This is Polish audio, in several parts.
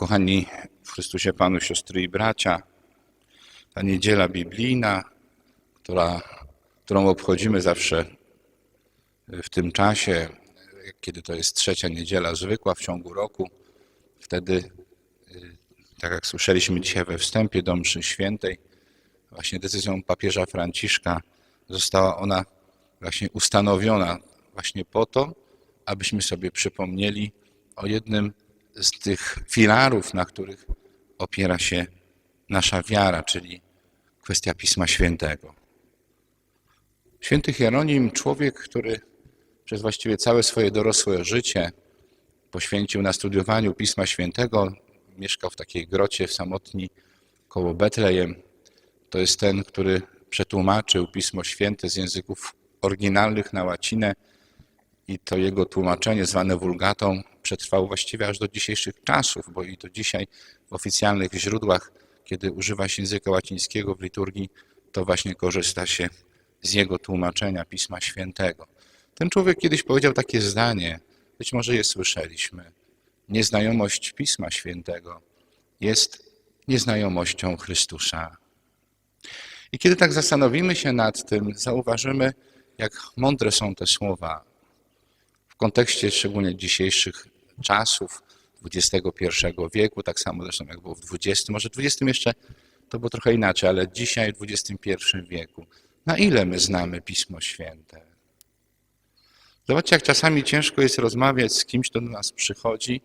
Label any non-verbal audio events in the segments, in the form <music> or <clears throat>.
Kochani w Chrystusie Panu, siostry i bracia, ta niedziela biblijna, która, którą obchodzimy zawsze w tym czasie, kiedy to jest trzecia niedziela zwykła w ciągu roku, wtedy, tak jak słyszeliśmy dzisiaj we wstępie do mszy świętej, właśnie decyzją papieża Franciszka została ona właśnie ustanowiona właśnie po to, abyśmy sobie przypomnieli o jednym z tych filarów, na których opiera się nasza wiara, czyli kwestia Pisma Świętego. Święty Hieronim, człowiek, który przez właściwie całe swoje dorosłe życie poświęcił na studiowaniu Pisma Świętego, mieszkał w takiej grocie w samotni koło Betlejem. To jest ten, który przetłumaczył Pismo Święte z języków oryginalnych na łacinę i to jego tłumaczenie zwane wulgatą przetrwało właściwie aż do dzisiejszych czasów, bo i do dzisiaj w oficjalnych źródłach, kiedy używa się języka łacińskiego w liturgii, to właśnie korzysta się z jego tłumaczenia Pisma Świętego. Ten człowiek kiedyś powiedział takie zdanie, być może je słyszeliśmy. Nieznajomość Pisma Świętego jest nieznajomością Chrystusa. I kiedy tak zastanowimy się nad tym, zauważymy, jak mądre są te słowa kontekście szczególnie dzisiejszych czasów XXI wieku, tak samo zresztą jak było w XX, może w XX jeszcze to było trochę inaczej, ale dzisiaj w XXI wieku. Na ile my znamy Pismo Święte? Zobaczcie, jak czasami ciężko jest rozmawiać z kimś, kto do nas przychodzi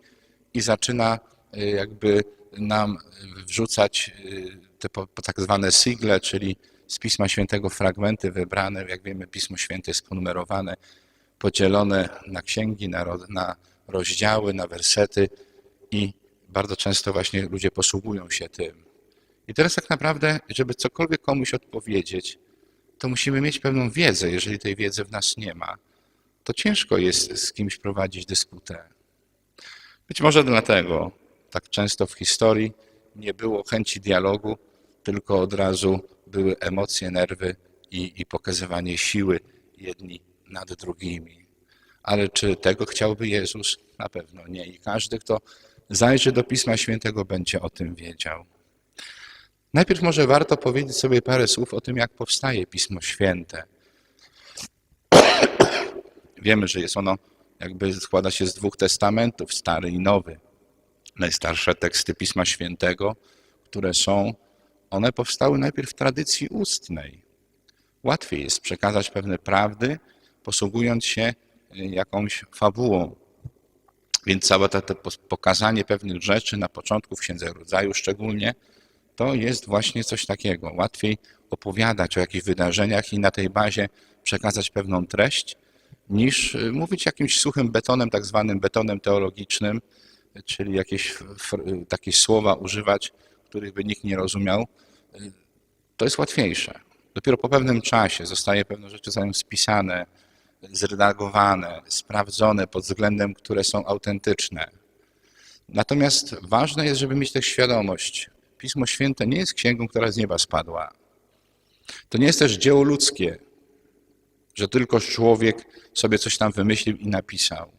i zaczyna y, jakby nam wrzucać y, te tak zwane sigle, czyli z Pisma Świętego fragmenty wybrane. Jak wiemy, Pismo Święte jest ponumerowane, podzielone na księgi, na, na rozdziały, na wersety i bardzo często właśnie ludzie posługują się tym. I teraz tak naprawdę, żeby cokolwiek komuś odpowiedzieć, to musimy mieć pewną wiedzę. Jeżeli tej wiedzy w nas nie ma, to ciężko jest z kimś prowadzić dysputę. Być może dlatego tak często w historii nie było chęci dialogu, tylko od razu były emocje, nerwy i, i pokazywanie siły jedni nad drugimi. Ale czy tego chciałby Jezus? Na pewno nie. I każdy, kto zajrzy do Pisma Świętego, będzie o tym wiedział. Najpierw może warto powiedzieć sobie parę słów o tym, jak powstaje Pismo Święte. <clears throat> Wiemy, że jest ono, jakby składa się z dwóch testamentów, stary i nowy. Najstarsze teksty Pisma Świętego, które są, one powstały najpierw w tradycji ustnej. Łatwiej jest przekazać pewne prawdy, posługując się jakąś fabułą. Więc całe to, to pokazanie pewnych rzeczy na początku w Księdze Rodzaju szczególnie, to jest właśnie coś takiego. Łatwiej opowiadać o jakichś wydarzeniach i na tej bazie przekazać pewną treść, niż mówić jakimś suchym betonem, tak zwanym betonem teologicznym, czyli jakieś takie słowa używać, których by nikt nie rozumiał. To jest łatwiejsze. Dopiero po pewnym czasie zostaje pewne rzeczy zanim spisane, zredagowane, sprawdzone pod względem, które są autentyczne. Natomiast ważne jest, żeby mieć też świadomość. Pismo Święte nie jest księgą, która z nieba spadła. To nie jest też dzieło ludzkie, że tylko człowiek sobie coś tam wymyślił i napisał.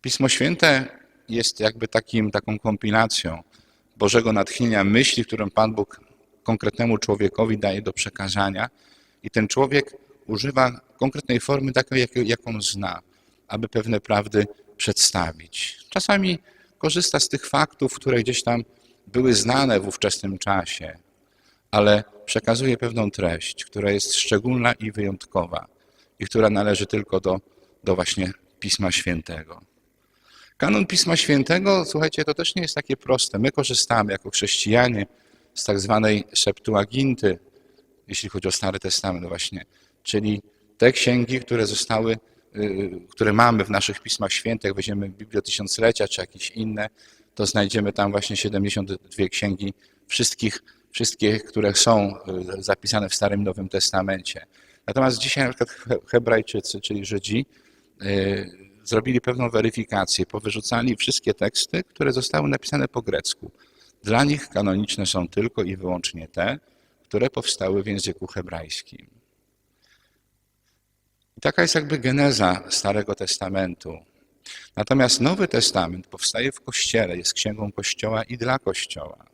Pismo Święte jest jakby takim, taką kompilacją Bożego natchnienia myśli, którą Pan Bóg konkretnemu człowiekowi daje do przekazania i ten człowiek używa konkretnej formy takiej, jaką zna, aby pewne prawdy przedstawić. Czasami korzysta z tych faktów, które gdzieś tam były znane w ówczesnym czasie, ale przekazuje pewną treść, która jest szczególna i wyjątkowa i która należy tylko do, do właśnie Pisma Świętego. Kanon Pisma Świętego, słuchajcie, to też nie jest takie proste. My korzystamy jako chrześcijanie z tak zwanej Septuaginty, jeśli chodzi o Stary Testament właśnie, czyli te księgi, które zostały, które mamy w naszych Pismach Świętych, weźmiemy Biblię Tysiąclecia czy jakieś inne, to znajdziemy tam właśnie 72 księgi wszystkich, wszystkie, które są zapisane w Starym Nowym Testamencie. Natomiast dzisiaj na przykład Hebrajczycy, czyli Żydzi, zrobili pewną weryfikację, powyrzucali wszystkie teksty, które zostały napisane po grecku. Dla nich kanoniczne są tylko i wyłącznie te, które powstały w języku hebrajskim. Taka jest jakby geneza Starego Testamentu. Natomiast Nowy Testament powstaje w Kościele, jest księgą Kościoła i dla Kościoła.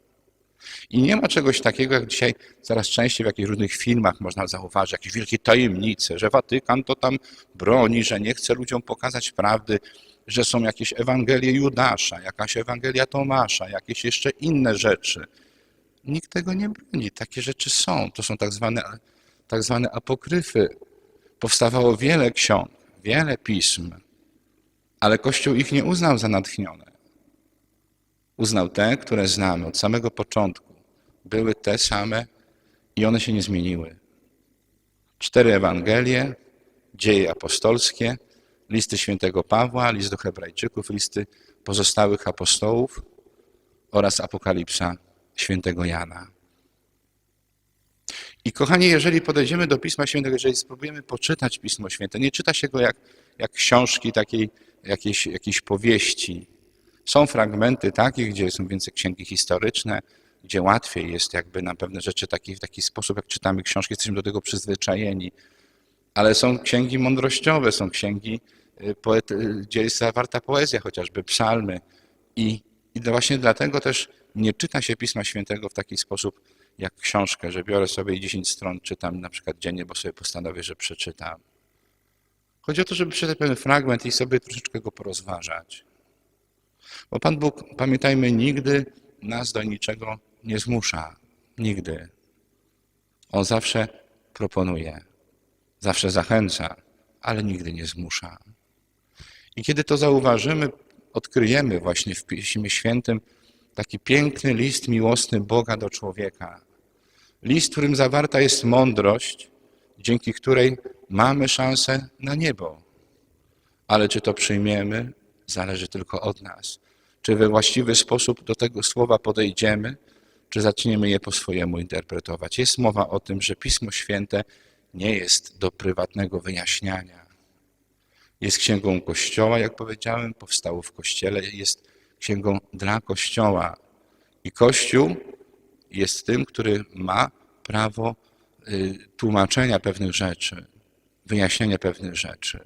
I nie ma czegoś takiego, jak dzisiaj coraz częściej w jakichś różnych filmach można zauważyć, jakieś wielkie tajemnice, że Watykan to tam broni, że nie chce ludziom pokazać prawdy, że są jakieś Ewangelie Judasza, jakaś Ewangelia Tomasza, jakieś jeszcze inne rzeczy. Nikt tego nie broni. Takie rzeczy są. To są tak zwane, tak zwane apokryfy. Powstawało wiele ksiąg, wiele pism, ale Kościół ich nie uznał za natchnione. Uznał te, które znamy od samego początku. Były te same i one się nie zmieniły. Cztery Ewangelie, dzieje apostolskie, listy świętego Pawła, list do Hebrajczyków, listy pozostałych apostołów oraz apokalipsa świętego Jana. I kochani, jeżeli podejdziemy do Pisma Świętego, jeżeli spróbujemy poczytać Pismo Święte, nie czyta się go jak, jak książki takiej, jakiejś, jakiejś powieści. Są fragmenty takie, gdzie są więcej księgi historyczne, gdzie łatwiej jest jakby na pewne rzeczy taki, w taki sposób, jak czytamy książki, jesteśmy do tego przyzwyczajeni. Ale są księgi mądrościowe, są księgi, y, poety, gdzie jest zawarta poezja, chociażby psalmy. I, I właśnie dlatego też nie czyta się Pisma Świętego w taki sposób jak książkę, że biorę sobie i 10 stron czytam na przykład dziennie, bo sobie postanowię, że przeczytam. Chodzi o to, żeby przeczytać pewien fragment i sobie troszeczkę go porozważać. Bo Pan Bóg, pamiętajmy, nigdy nas do niczego nie zmusza. Nigdy. On zawsze proponuje, zawsze zachęca, ale nigdy nie zmusza. I kiedy to zauważymy, odkryjemy właśnie w Piśmie Świętym taki piękny list miłosny Boga do człowieka. List, w którym zawarta jest mądrość, dzięki której mamy szansę na niebo. Ale czy to przyjmiemy, zależy tylko od nas. Czy we właściwy sposób do tego słowa podejdziemy, czy zaczniemy je po swojemu interpretować. Jest mowa o tym, że Pismo Święte nie jest do prywatnego wyjaśniania. Jest księgą Kościoła, jak powiedziałem, powstało w Kościele, jest księgą dla Kościoła. I Kościół jest tym, który ma prawo y, tłumaczenia pewnych rzeczy, wyjaśnienia pewnych rzeczy.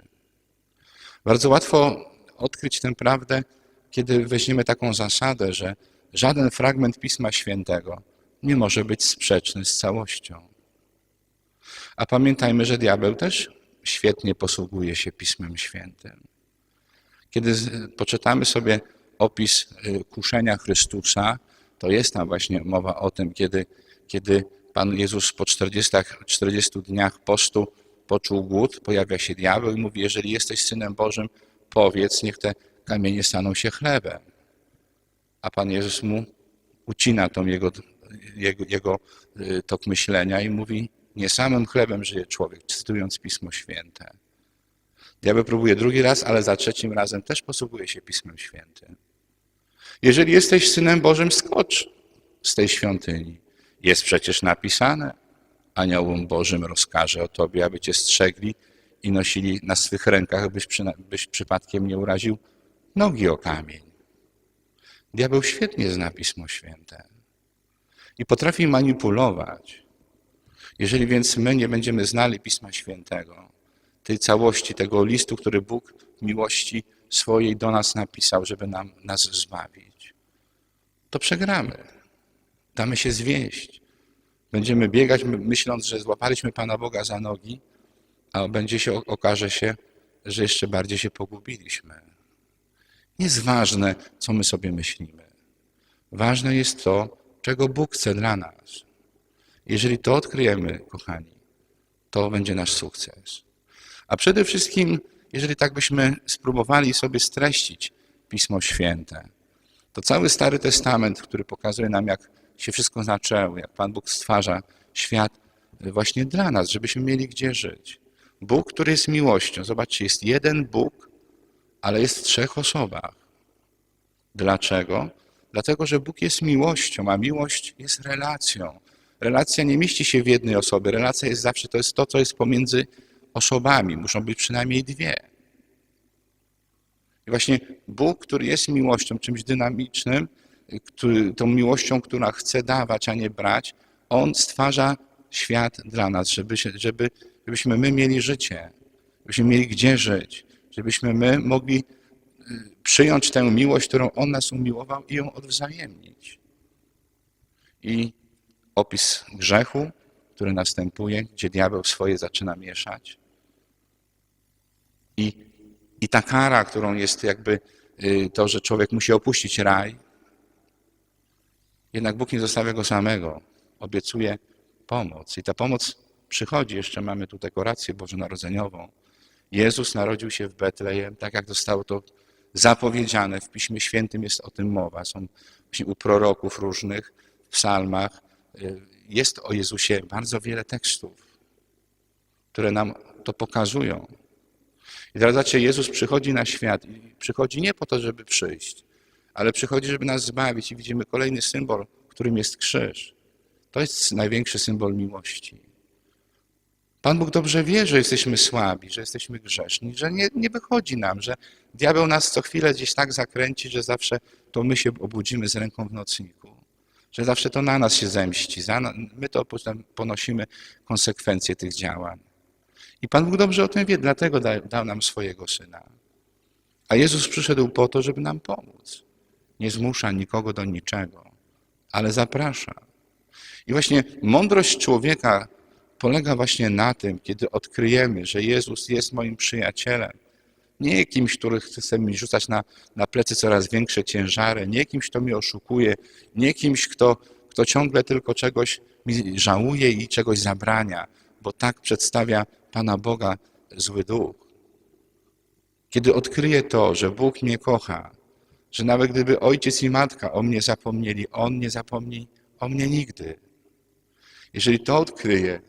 Bardzo łatwo odkryć tę prawdę, kiedy weźmiemy taką zasadę, że żaden fragment Pisma Świętego nie może być sprzeczny z całością. A pamiętajmy, że diabeł też świetnie posługuje się Pismem Świętym. Kiedy poczytamy sobie opis y, kuszenia Chrystusa, to jest tam właśnie mowa o tym, kiedy, kiedy Pan Jezus po 40, 40 dniach postu poczuł głód, pojawia się diabeł i mówi, jeżeli jesteś Synem Bożym, powiedz, niech te kamienie staną się chlebem. A Pan Jezus mu ucina tą jego, jego, jego y, tok myślenia i mówi, nie samym chlebem żyje człowiek, cytując Pismo Święte. Diabeł próbuje drugi raz, ale za trzecim razem też posługuje się Pismem Świętym. Jeżeli jesteś Synem Bożym, skocz z tej świątyni. Jest przecież napisane, aniołom Bożym rozkaże o Tobie, aby Cię strzegli i nosili na swych rękach, byś, przy, byś przypadkiem nie uraził nogi o kamień. Diabeł świetnie zna Pismo Święte i potrafi manipulować. Jeżeli więc my nie będziemy znali Pisma Świętego, tej całości, tego listu, który Bóg miłości swojej do nas napisał, żeby nam, nas zbawić, to przegramy. Damy się zwieść. Będziemy biegać, myśląc, że złapaliśmy Pana Boga za nogi, a będzie się, okaże się, że jeszcze bardziej się pogubiliśmy. Nie jest ważne, co my sobie myślimy. Ważne jest to, czego Bóg chce dla nas. Jeżeli to odkryjemy, kochani, to będzie nasz sukces. A przede wszystkim, jeżeli tak byśmy spróbowali sobie streścić Pismo Święte, to cały Stary Testament, który pokazuje nam, jak się wszystko zaczęło, jak Pan Bóg stwarza świat właśnie dla nas, żebyśmy mieli gdzie żyć. Bóg, który jest miłością. Zobaczcie, jest jeden Bóg, ale jest w trzech osobach. Dlaczego? Dlatego, że Bóg jest miłością, a miłość jest relacją. Relacja nie mieści się w jednej osobie. Relacja jest zawsze, to jest to, co jest pomiędzy osobami. Muszą być przynajmniej dwie. I właśnie Bóg, który jest miłością, czymś dynamicznym, który, tą miłością, która chce dawać, a nie brać, On stwarza świat dla nas, żeby, żeby, żebyśmy my mieli życie, żebyśmy mieli gdzie żyć, żebyśmy my mogli przyjąć tę miłość, którą On nas umiłował i ją odwzajemnić. I opis grzechu, który następuje, gdzie diabeł swoje zaczyna mieszać. I, i ta kara, którą jest jakby y, to, że człowiek musi opuścić raj, jednak Bóg nie zostawia go samego. Obiecuje pomoc. I ta pomoc przychodzi. Jeszcze mamy tu dekorację bożonarodzeniową. Jezus narodził się w Betlejem, tak jak zostało to zapowiedziane. W Piśmie Świętym jest o tym mowa. Są właśnie u proroków różnych, w psalmach. y, Jest o Jezusie bardzo wiele tekstów, które nam to pokazują. I teraz zobaczcie, Jezus przychodzi na świat i przychodzi nie po to, żeby przyjść, ale przychodzi, żeby nas zbawić i widzimy kolejny symbol, którym jest krzyż. To jest największy symbol miłości. Pan Bóg dobrze wie, że jesteśmy słabi, że jesteśmy grzeszni, że nie, nie wychodzi nam, że diabeł nas co chwilę gdzieś tak zakręci, że zawsze to my się obudzimy z ręką w nocniku, że zawsze to na nas się zemści, my to potem ponosimy konsekwencje tych działań. I Pan Bóg dobrze o tym wie, dlatego da, dał nam swojego Syna. A Jezus przyszedł po to, żeby nam pomóc. Nie zmusza nikogo do niczego, ale zaprasza. I właśnie mądrość człowieka polega właśnie na tym, kiedy odkryjemy, że Jezus jest moim przyjacielem, nie kimś, który chce mi rzucać na, na plecy coraz większe ciężary, nie kimś, kto mnie oszukuje, nie kimś, kto, kto ciągle tylko czegoś mi żałuje i czegoś zabrania, bo tak przedstawia Pana Boga zły duch. Kiedy odkryję to, że Bóg mnie kocha, że nawet gdyby ojciec i matka o mnie zapomnieli, On nie zapomni o mnie nigdy. Jeżeli to odkryję,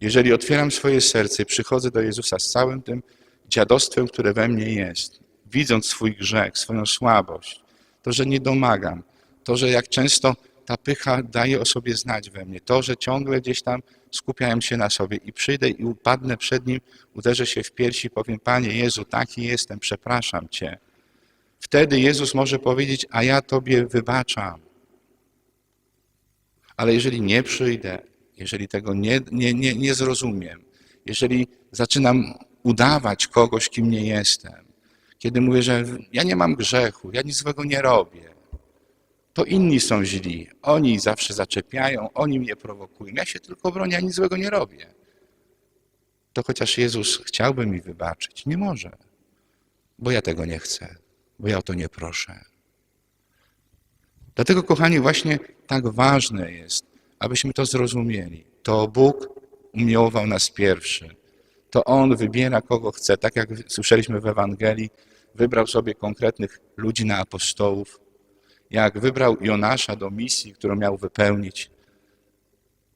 jeżeli otwieram swoje serce i przychodzę do Jezusa z całym tym dziadostwem, które we mnie jest, widząc swój grzech, swoją słabość, to, że nie domagam, to, że jak często ta pycha daje o sobie znać we mnie, to, że ciągle gdzieś tam skupiałem się na sobie i przyjdę i upadnę przed Nim, uderzę się w piersi i powiem, Panie Jezu, taki jestem, przepraszam Cię. Wtedy Jezus może powiedzieć, a ja Tobie wybaczam. Ale jeżeli nie przyjdę, jeżeli tego nie, nie, nie, nie zrozumiem, jeżeli zaczynam udawać kogoś, kim nie jestem, kiedy mówię, że ja nie mam grzechu, ja nic złego nie robię, to inni są źli. Oni zawsze zaczepiają, oni mnie prowokują. Ja się tylko bronię, ja nic złego nie robię. To chociaż Jezus chciałby mi wybaczyć, nie może, bo ja tego nie chcę, bo ja o to nie proszę. Dlatego, kochani, właśnie tak ważne jest, abyśmy to zrozumieli. To Bóg umiłował nas pierwszy. To On wybiera kogo chce. Tak jak słyszeliśmy w Ewangelii, wybrał sobie konkretnych ludzi na apostołów. Jak wybrał Jonasza do misji, którą miał wypełnić.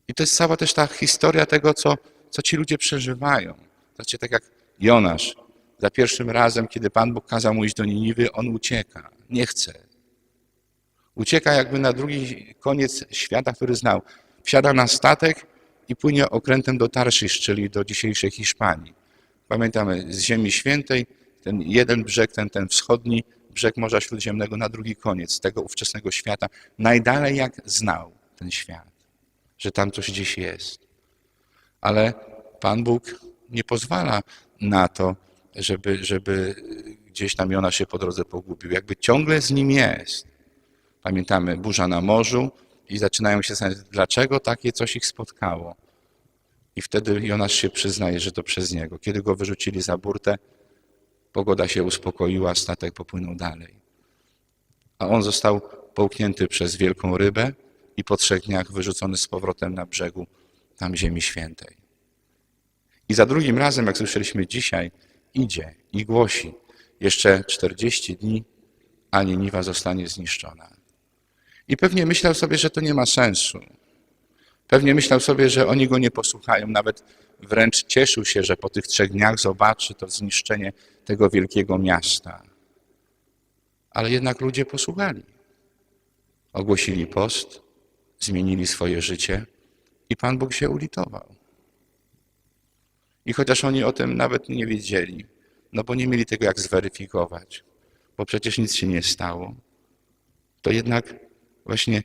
I to jest cała też ta historia tego, co, co ci ludzie przeżywają. Znaczy, tak jak Jonasz. Za pierwszym razem, kiedy Pan Bóg kazał mu iść do Niniwy, on ucieka. Nie chce. Ucieka jakby na drugi koniec świata, który znał. Wsiada na statek i płynie okrętem do Tarszysz, czyli do dzisiejszej Hiszpanii. Pamiętamy, z Ziemi Świętej, ten jeden brzeg, ten, ten wschodni brzeg Morza Śródziemnego na drugi koniec tego ówczesnego świata. Najdalej jak znał ten świat, że tam coś gdzieś jest. Ale Pan Bóg nie pozwala na to, żeby, żeby gdzieś tam Jona się po drodze pogubił. Jakby ciągle z nim jest. Pamiętamy burza na morzu i zaczynają się zastanawiać, dlaczego takie coś ich spotkało. I wtedy Jonasz się przyznaje, że to przez niego. Kiedy go wyrzucili za burtę, pogoda się uspokoiła, statek popłynął dalej. A on został połknięty przez wielką rybę i po trzech dniach wyrzucony z powrotem na brzegu tam Ziemi Świętej. I za drugim razem, jak słyszeliśmy dzisiaj, idzie i głosi, jeszcze 40 dni, a Niniwa zostanie zniszczona. I pewnie myślał sobie, że to nie ma sensu. Pewnie myślał sobie, że oni go nie posłuchają, nawet wręcz cieszył się, że po tych trzech dniach zobaczy to zniszczenie tego wielkiego miasta. Ale jednak ludzie posłuchali. Ogłosili post, zmienili swoje życie i Pan Bóg się ulitował. I chociaż oni o tym nawet nie wiedzieli, no bo nie mieli tego jak zweryfikować, bo przecież nic się nie stało, to jednak właśnie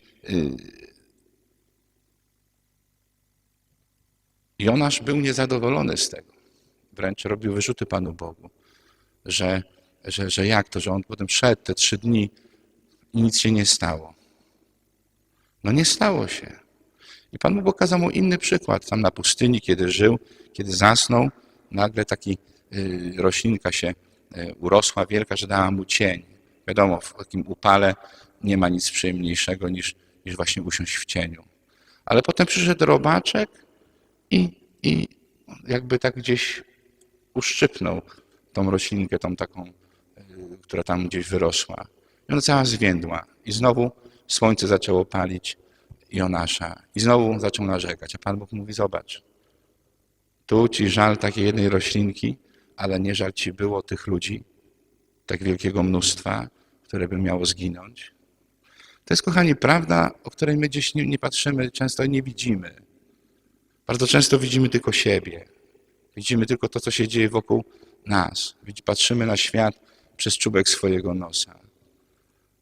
Jonasz był niezadowolony z tego. Wręcz robił wyrzuty Panu Bogu, że że, że jak to, że on potem szedł te trzy dni i nic się nie stało. No nie stało się. I Pan Bóg pokazał mu inny przykład. Tam na pustyni, kiedy żył, kiedy zasnął, nagle taki y, roślinka się y, urosła wielka, że dała mu cień. Wiadomo, w takim upale nie ma nic przyjemniejszego niż, niż właśnie usiąść w cieniu. Ale potem przyszedł robaczek i, i jakby tak gdzieś uszczypnął tą roślinkę, tą taką, y, która tam gdzieś wyrosła. I ona cała zwiędła. I znowu słońce zaczęło palić Jonasza. I znowu zaczął narzekać. A Pan Bóg mówi, zobacz, tu ci żal takiej jednej roślinki, ale nie żal ci było tych ludzi, tak wielkiego mnóstwa, które by miało zginąć. To jest, kochani, prawda, o której my gdzieś nie, nie patrzymy, często nie widzimy. Bardzo często widzimy tylko siebie. Widzimy tylko to, co się dzieje wokół nas. Patrzymy na świat przez czubek swojego nosa.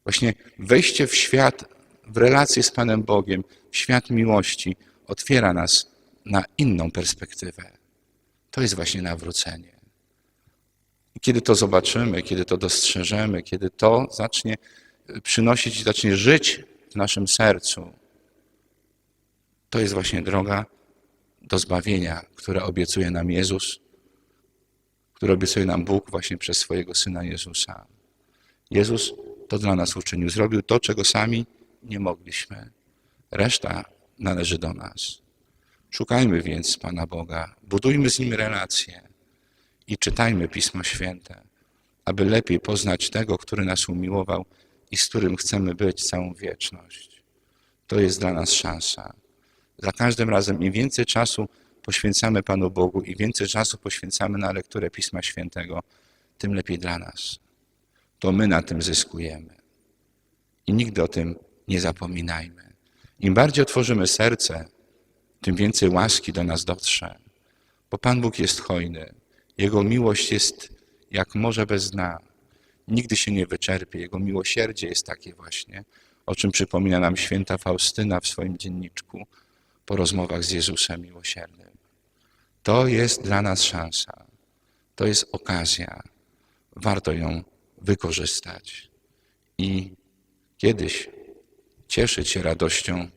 Właśnie wejście w świat, w relację z Panem Bogiem, w świat miłości, otwiera nas na inną perspektywę. To jest właśnie nawrócenie. I kiedy to zobaczymy, kiedy to dostrzeżemy, kiedy to zacznie przynosić, zacznie żyć w naszym sercu, to jest właśnie droga do zbawienia, które obiecuje nam Jezus, które obiecuje nam Bóg właśnie przez swojego Syna Jezusa. Jezus to dla nas uczynił. Zrobił to, czego sami nie mogliśmy. Reszta należy do nas. Szukajmy więc Pana Boga, budujmy z Nim relacje i czytajmy Pismo Święte, aby lepiej poznać tego, który nas umiłował i z którym chcemy być całą wieczność. To jest dla nas szansa. Za każdym razem im więcej czasu poświęcamy Panu Bogu i więcej czasu poświęcamy na lekturę Pisma Świętego, tym lepiej dla nas. To my na tym zyskujemy. I nigdy o tym nie zapominajmy. Im bardziej otworzymy serce, tym więcej łaski do nas dotrze. Bo Pan Bóg jest hojny. Jego miłość jest jak morze bez dna. Nigdy się nie wyczerpie. Jego miłosierdzie jest takie właśnie, o czym przypomina nam święta Faustyna w swoim dzienniczku po rozmowach z Jezusem miłosiernym. To jest dla nas szansa. To jest okazja. Warto ją wykorzystać i kiedyś cieszyć się radością,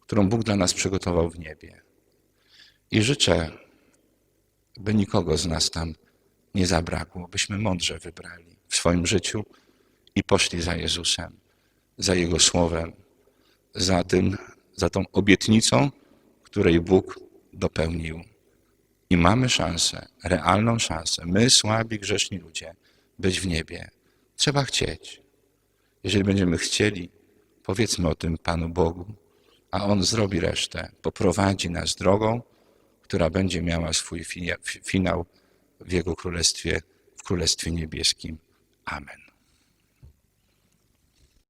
którą Bóg dla nas przygotował w niebie. I życzę, by nikogo z nas tam nie zabrakło, byśmy mądrze wybrali w swoim życiu i poszli za Jezusem, za Jego Słowem, za tym, za tą obietnicą, której Bóg dopełnił. I mamy szansę, realną szansę, my słabi, grzeszni ludzie, być w niebie. Trzeba chcieć. Jeżeli będziemy chcieli, powiedzmy o tym Panu Bogu, a On zrobi resztę, poprowadzi nas drogą, która będzie miała swój fi- finał w Jego Królestwie, w Królestwie Niebieskim. Amen.